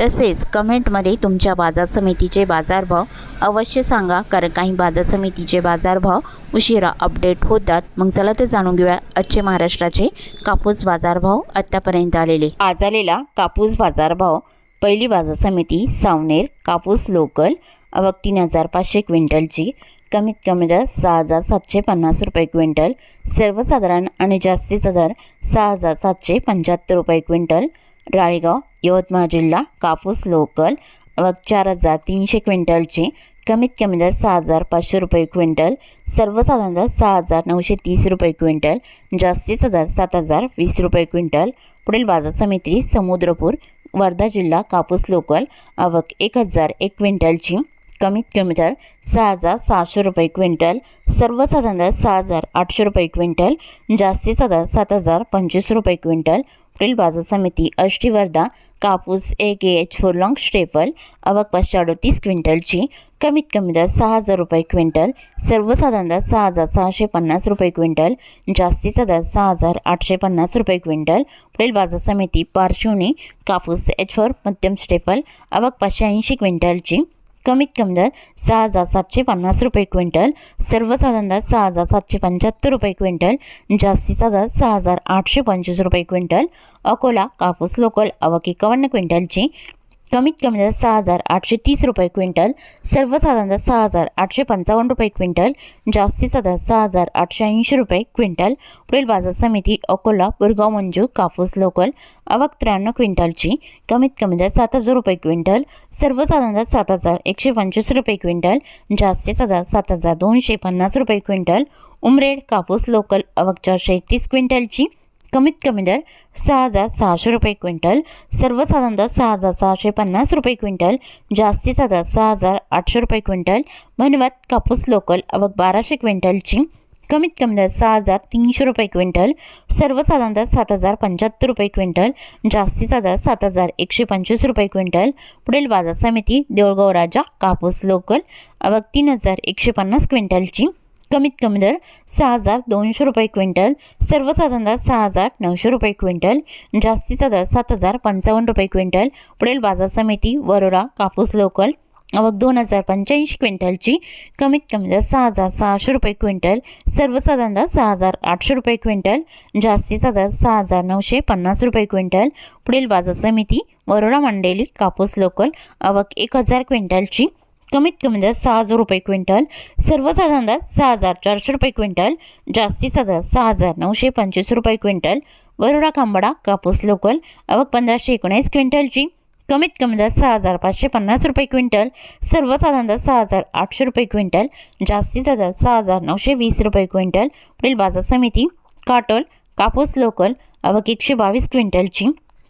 तसेच कमेंटमध्ये तुमच्या बाजार समितीचे बाजारभाव अवश्य सांगा कारण काही बाजार समितीचे बाजारभाव उशिरा अपडेट होतात. मग चला तर जाणून घेऊया आजचे महाराष्ट्राचे कापूस बाजारभाव आत्तापर्यंत आलेले. आज आलेला कापूस बाजारभाव पहिली बाजार समिती सावनेर कापूस लोकल अवक तीन हजार पाचशे क्विंटलची कमीत कमी दर सहा हजार सातशे पन्नास रुपये क्विंटल सर्वसाधारण आणि जास्तीचा दर सहा हजार सातशे पंच्याहत्तर रुपये क्विंटल राळेगाव यवतमाळ जिल्हा कापूस लोकल. आवक चार हजार तीनशे क्विंटलची. कमीत कमी दर सहा हजार पाचशे रुपये क्विंटल. सर्वसाधारण दर सहा हजार नऊशे तीस रुपये क्विंटल. जास्तीचा दर सात हजार वीस रुपये क्विंटल. पुढील बाजार समिती समुद्रपूर वर्धा जिल्हा कापूस लोकल. आवक एक हजार एक क्विंटलची. कमीत कमी दर सहा हजार सहाशे रुपये क्विंटल सर्वसाधारण दर सहा हजार आठशे रुपये क्विंटल जास्तीचा दर सात हजार पंचवीस रुपये क्विंटल. पुढील बाजार समिती अष्टी वर्धा कापूस K H four long staple अवक पाचशे अडतीस क्विंटलची कमीत कमी दर सहा हजार रुपये क्विंटल सर्वसाधारण दर सहा हजार सहाशे पन्नास रुपये क्विंटल जास्तीचा दर सहा हजार आठशे पन्नास रुपये क्विंटल. पुढील बाजार समिती पार्श्वनी कापूस एच फोर मध्यम स्टेपल अवक पाचशे ऐंशी क्विंटलची कमीत कमी दर सहा हजार सातशे पन्नास रुपये क्विंटल. सर्वसाधारण दर सहा हजार सातशे पंच्याहत्तर रुपये क्विंटल. जास्तीचा दर सहा हजार आठशे पंचवीस रुपये क्विंटल. अकोला कापूस लोकल आवक एकावन्न क्विंटलची. कमीत कमी दर सहा हजार आठशे तीस रुपये क्विंटल सर्वसाधारण दर सहा हजार आठशे पंचावन्न रुपये क्विंटल जास्तीचा दर सहा हजार आठशे ऐंशी रुपये क्विंटल. पुढील बाजार समिती अकोला बुरगाव मंजू कापूस लोकल अवक त्र्याण्णव क्विंटलची कमीत कमी दर सात हजार रुपये क्विंटल सर्वसाधारण दर सात हजार एकशे पंचवीस रुपये क्विंटल जास्तीचा दर सात हजार दोनशे पन्नास रुपये क्विंटल. उमरेड कापूस लोकल अवक चारशे एकतीस क्विंटलची कमीत कमी दर सहा हजार सहाशे रुपये क्विंटल सर्वसाधारण दर सहा हजार सहाशे पन्नास रुपये क्विंटल जास्तीचा दर सहा हजार आठशे रुपये क्विंटल भानुवात कापूस लोकल अवघ बाराशे क्विंटलची कमीत कमी दर सहा हजार तीनशे रुपये क्विंटल सर्वसाधारण दर सात हजार पंच्याहत्तर रुपये क्विंटल जास्तीचा दर सात हजार एकशे पंचवीस रुपये क्विंटल. पुढील बाजार समिती देऊळगाव राजा कापूस लोकल अवघ तीन हजार एकशे पन्नास क्विंटलची कमीत कमी दर सहा हजार दोनशे रुपये क्विंटल सर्वसाधारण दर सहा हजार नऊशे रुपये क्विंटल जास्तीचा दर सात हजार पंचावन्न रुपये क्विंटल पुढील बाजार समिती वरोरा कापूस लोकल आवक दोन हजार पंच्याऐंशी क्विंटलची कमीत कमी दर सहा हजार सहाशे रुपये क्विंटल सर्वसाधारण दर सहा हजार आठशे रुपये क्विंटल जास्तीचा दर सहा हजार नऊशे पन्नास रुपये क्विंटल पुढील बाजार समिती वरोडा मंडेली कापूस लोकल आवक एक हजार क्विंटलची कमीत कमी दर सहा हजार रुपये क्विंटल सर्वसाधारण दर सहा हजार चारशे रुपये क्विंटल जास्तीचा दर सहा हजार नऊशे पंचवीस रुपये क्विंटल. वरोडा खांबडा कापूस लोकल आवक पंधराशे एकोणीस क्विंटलची कमीत कमी म्हणजे दर सहा हजार पाचशे पन्नास रुपये क्विंटल सर्वसाधारण दर सहा हजार आठशे रुपये क्विंटल जास्तीचा दर सहा हजार नऊशे वीस रुपये क्विंटल. पुढील बाजार समिती काटोल कापूस लोकल आवक एकशे बावीस क्विंटलची.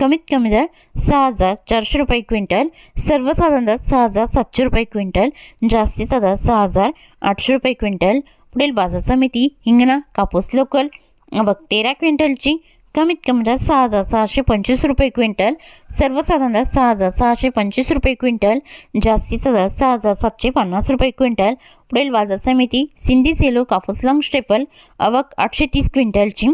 कमीत कमी दर सहा हजार चारशे रुपये क्विंटल सर्वसाधारण दर सहा हजार सातशे रुपये क्विंटल जास्तीचा दर सहा हजार आठशे रुपये क्विंटल. पुढील बाजार समिती हिंगणा कापूस लोकल. बघ तेरा क्विंटलची कमीत कमी दर सहा हजार सहाशे पंचवीस रुपये क्विंटल सर्वसाधारण दर सहा हजार सहाशे पंचवीस रुपये क्विंटल जास्तीचा दर सहा हजार सातशे पन्नास रुपये क्विंटल. पुढील बाजार समिती सिंधी सेलो कापूस लॉंग स्टेपल अवक आठशे तीस क्विंटलची.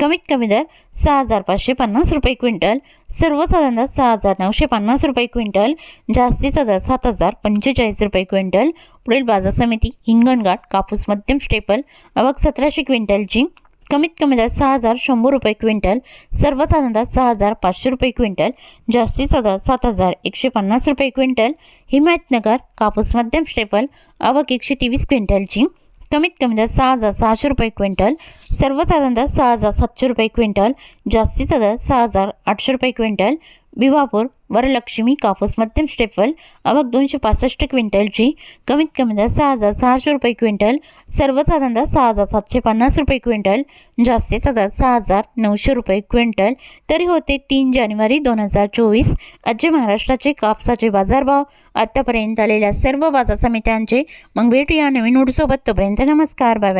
कमीत कमी दर सहा हजार पाचशे पन्नास रुपये क्विंटल. सर्वसाधारण दर सहा हजार नऊशे पन्नास रुपये क्विंटल. जास्तीचा दर सात हजार पंचेचाळीस रुपये क्विंटल. पुढील बाजार समिती हिंगणघाट कापूस मध्यम स्टेपल अवक सतराशे क्विंटलची कमीत कमी दर सहा हजार शंभर रुपये क्विंटल. सर्वसाधारण दर सहा हजार पाचशे रुपये क्विंटल. जास्तीचा दर सात हजार एकशे पन्नास रुपये क्विंटल. हिमायतनगर कापूस मध्यम स्टेपल अवक एकशे तेवीस क्विंटलची कमीत कमी दर सहा हजार सहाशे रुपये क्विंटल सर्वसाधारण दर सहा हजार सातशे रुपये क्विंटल जास्तीचा दर सहा हजार आठशे रुपये क्विंटल भिवापूर वरलक्ष्मी कापूस मध्यम स्टेपल आवक दोनशे पासष्ट क्विंटलची कमीत कमी दर सहा हजार सहाशे रुपये क्विंटल सर्वसाधारण दर सहा हजार सातशे पन्नास रुपये क्विंटल जास्तीचा दर सहा हजार नऊशे रुपये क्विंटल. तरी होते तीन जानेवारी दोन हजार चोवीस. आजचे महाराष्ट्राचे कापसाचे बाजारभाव. आत्तापर्यंत आलेल्या सर्व बाजार समित्यांचे मग भेटूया नवीन उडसोबत तोपर्यंत नमस्कार. Bye bye.